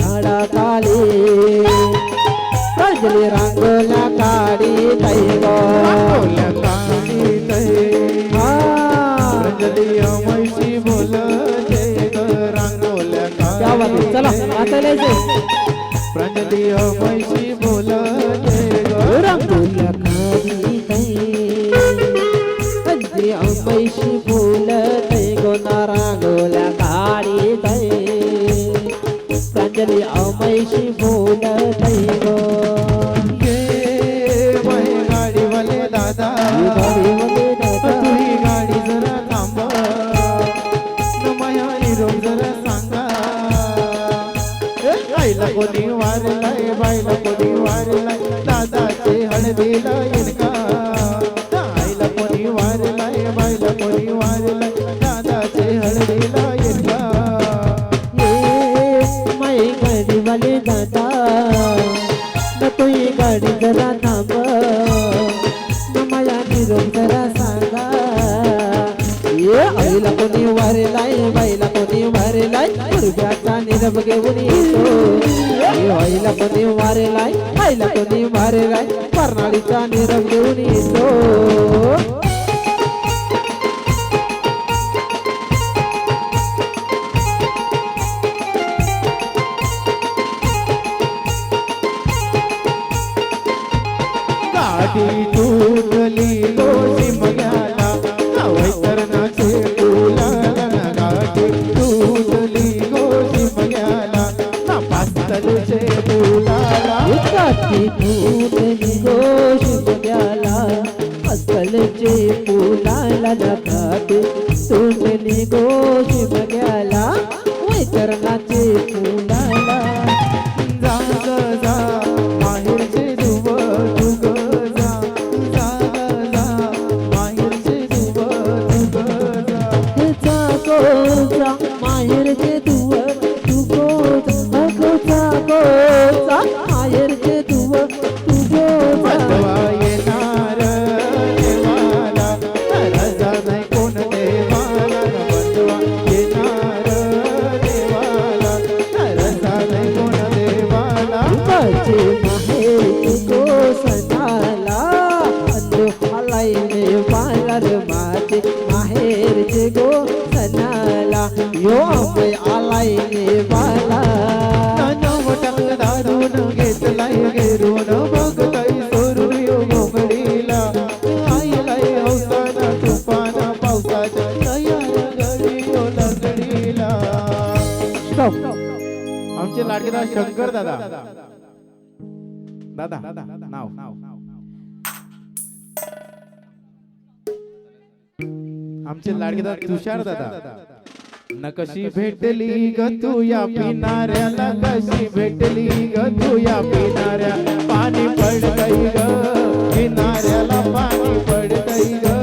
झाडाखाली रजनी रांगोल्या काढी तै गो रांगोल्या काढीत हा. रंजली म्हैशी बोलते ग रांगोल्या. चला यायचंय. प्रंजली म्हैशी बोलते दादा गाडी जरा थांबा. माया जरा सांगा. ए, कोणी वारलाय बायला कोणी वारलाय. दादाचे हळदीला गुडघ्याचा निरोप घेऊन येतो ये आईला कोणी वारेलाय आईला कोणी वारेलाय कर्नाळीचा निरोप घेऊन येतो गाडी तुटली गोशी मग्याला फुलाला उताची फुटली गोश बग्याला अस्सलचे फुलाला नखाते तुटली गोश बग्याला वैतरणाचे फुलाला. जा जा माहेरचे दुव दुग जा. जा जा माहेरचे जा. जा माझे माहेर गो सणाला माहेर गो सणाला यो अमय आलाई ने बाला दारून घेतलाय घेरून बघताय सोरून यो आईलाय तुफाना पावसाच्या तयार घरी यो आमचे लाडकेदा शंकर दादा. दादा नाव आमचे लाडकेदा तुषार दादा. न कशी भेटली ग तू या पिणाऱ्याला? कशी भेटली ग तू या पिणाऱ्या? पाणी पडतय ग. किनाऱ्याला पाणी पडतय ग.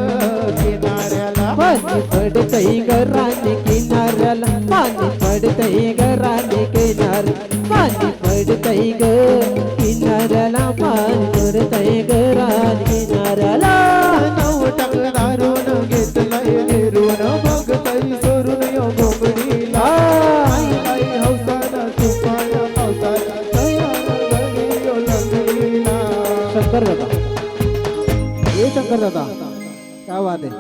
किनाऱ्याला पाणी पडतई घराने किनाऱ्याला. पाणी पडतई घराने किनार पाणी पडतई ग. शंकर दादा ये शंकर दादा काय वाद आहे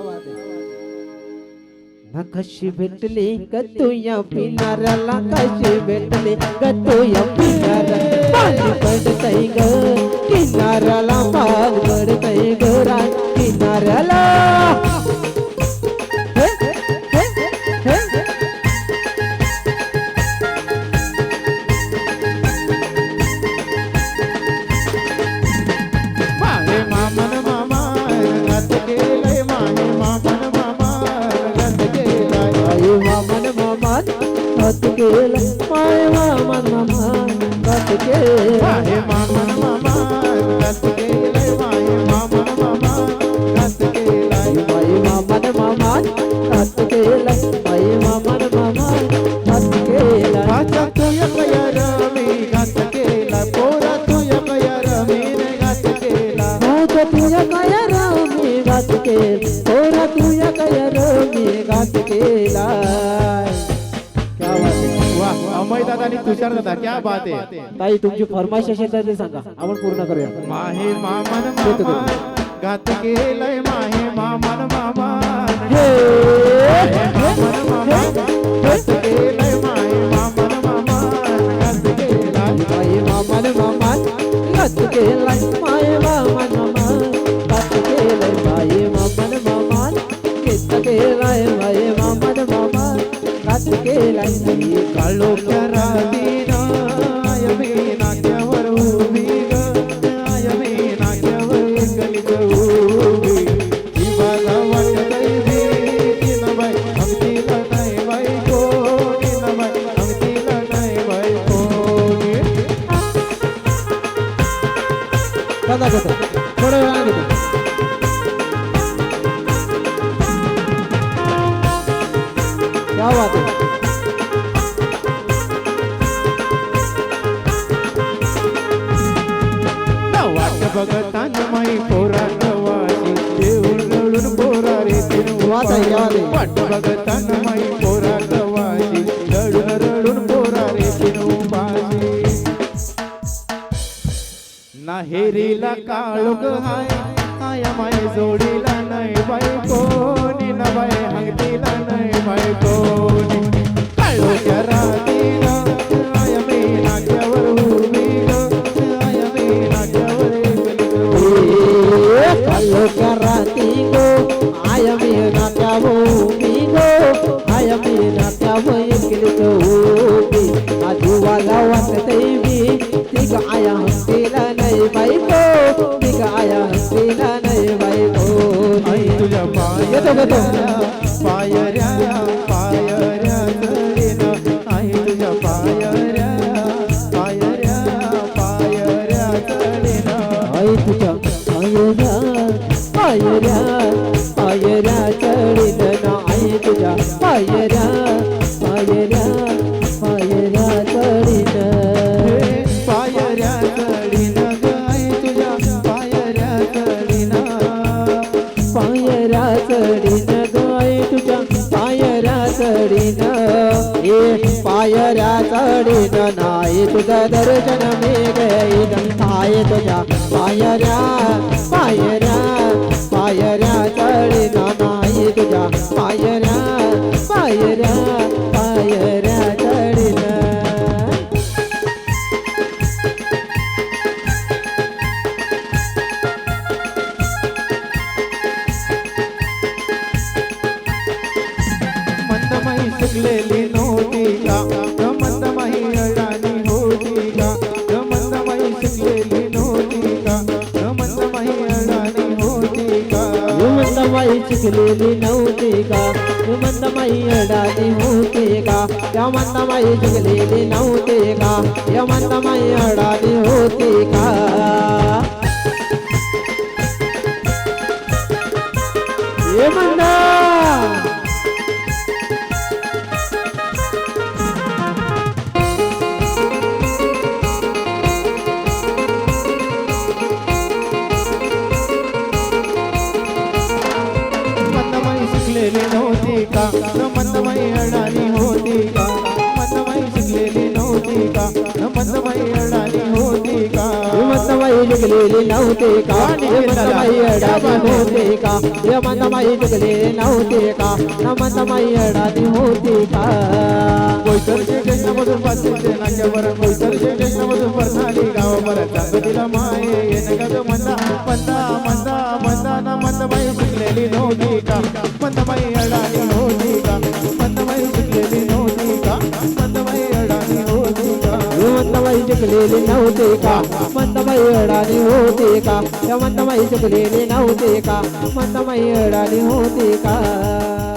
ना कशी भेटली ग तू या पिणाऱ्याला कशी भेटली ग तू या पिणाऱ्याला पाणी पडतय ग किनाऱ्याला पाणी kela mai ma ma ma ma tat ke mai ma ma ma ma tat ke mai ma ma ma ma tat ke mai ma तुषार दादा क्या बात आहे? ताई तुमची फरमाईश असेल तर ते सांगा. आपण पूर्ण करूया. माहे मामन मामा घात केलंय माहे मामन मामा. हे, मामन मामा घात केलंय माहे मामन मामा. केलाय माये मामान मामान गत केलाय माये मामान मामान गत केलाय माये मामान मामान गत केलाय माये मामान मामान गत केलाय काळोख्या वाट बघताना माई पोरा रे. वाट रडून रडून पोरा रे नाहेरीला काळोख हाय माय जोडीला नाही बाई कोणी न बाई हंगतीला नाही बाई कोणी. काळोख्या रातीला 不对不 नाही तुझं दर्शन मी घेईन आय तुझ्या. पायऱ्या पायऱ्या पायऱ्या चढीन नाही तुझ्या. पायऱ्या पायऱ्या पायऱ्या चढीन मंदमाई शिकलेली युमंतमाई चिकलेली नव्हती का युमंतमाई अडाणी होती का यमंतमाई चिकलेली नव्हती का यमंतमाई अडाणी होती का ये मंदा युमंतमाई नव्हते का? यमंतमाई अडाणी होते का? यमनमाई चिकलेली नव्हते का? नमनमाई अडाणी होते का? कोयसरचे स्टेशनमधून पाचशे नाक्यावर कोयसरचे स्टेशनमधून परसाली गावावर. चांगलीला माये येणं का मंदा मंदा मंदा मंदा ना मंदबाई शिकलेली नव्हती का? मंदबाई अडाणी होती मंदबाई जिंकलेली नव्हती का मंदबाई अडाणी होती का या